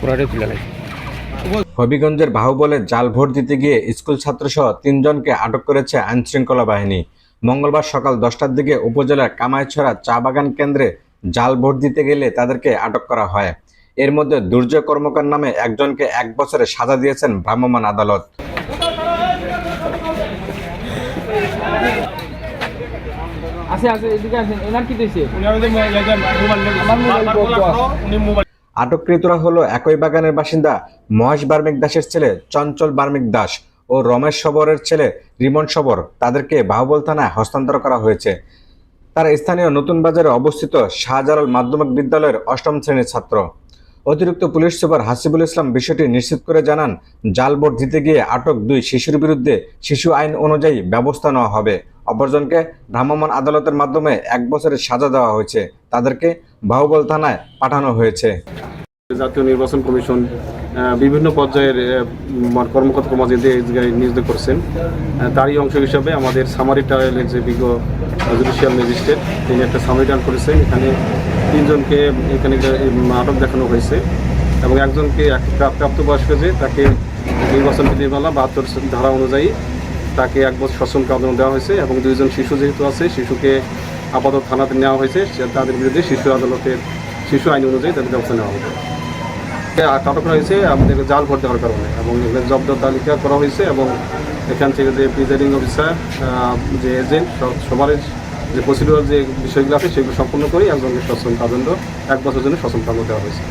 পুরাটাই তুলে নেয় হবিগঞ্জের বাহুবলে জাল ভোট দিতে গিয়ে স্কুল ছাত্রসহ তিনজনকে আটক করেছে আইনশৃঙ্খলা বাহিনী। মঙ্গলবার সকাল দশটার দিকে উপজেলার কামাইছড়া চা বাগান কেন্দ্রে জাল ভোট দিতে গেলে তাদেরকে আটক করা হয়। এর মধ্যে দুর্জয় কর্মকার নামে একজনকে এক বছরে সাজা দিয়েছেন ভ্রাম্যমাণ আদালত। আছে আছে এদিকে আসেন। এনার কি দিয়েছে আটককৃতরা হলো একই বাগানের বাসিন্দা মহেশ বার্মিক দাসের ছেলে চঞ্চল বার্মিক দাস ও রমেশ সবরের ছেলে রিমন সবর। তাদেরকে বাহুবল থানায় হস্তান্তর করা হয়েছে। তারা স্থানীয় নতুন বাজারে অবস্থিত শাহজালাল মাধ্যমিক বিদ্যালয়ের অষ্টম শ্রেণির ছাত্র। অতিরিক্ত পুলিশ সুপার হাসিবুল ইসলাম বিষয়টি নিশ্চিত করে জানান, জাল ভোট দিতে গিয়ে আটক দুই শিশুর বিরুদ্ধে শিশু আইন অনুযায়ী ব্যবস্থা নেওয়া হবে। অপরজনকে ভ্রাম্যমাণ আদালতের মাধ্যমে এক বছরের সাজা দেওয়া হয়েছে। তাদেরকে বাহুবল থানায় পাঠানো হয়েছে। জাতীয় নির্বাচন কমিশন বিভিন্ন পর্যায়ের কর্মকর্তা কর্মচারীদের নিয়োজিত করছেন। তারই অংশ হিসাবে আমাদের সামারি ট্রায়ালের যে বিজ্ঞ জুডিশিয়াল ম্যাজিস্ট্রেট, তিনি একটা সামারি ট্রায়াল করেছেন। এখানে তিনজনকে এখানে আটক দেখানো হয়েছে এবং একজনকে এক প্রাপ- প্রাপ্তবয়স্ক যে তাকে নির্বাচন বিধিমালা বাহাত্তর ধারা অনুযায়ী তাকে এক বছর সশ্রম কারাদণ্ড দেওয়া হয়েছে এবং দুইজন শিশু যেহেতু আছে, শিশুকে আপাতত থানাতে নেওয়া হয়েছে তাদের বিরুদ্ধে শিশু আদালতের শিশু আইন অনুযায়ী তাদের ব্যবস্থা নেওয়া হবে। আটক হয়েছে আমাদের জাল ভোট দেওয়ার কারণে এবং জব্দ তালিকা করা হয়েছে এবং এখান থেকে যে প্রিজাইডিং অফিসার যে এজেন্ট সবার যে প্রসিডিউর যে বিষয়গুলো আছে সেগুলো সম্পূর্ণ করে একজনকে সশ্রম কাদণ্ড এক বছরের জন্য সশ্রম কাদণ্ড দেওয়া হয়েছে।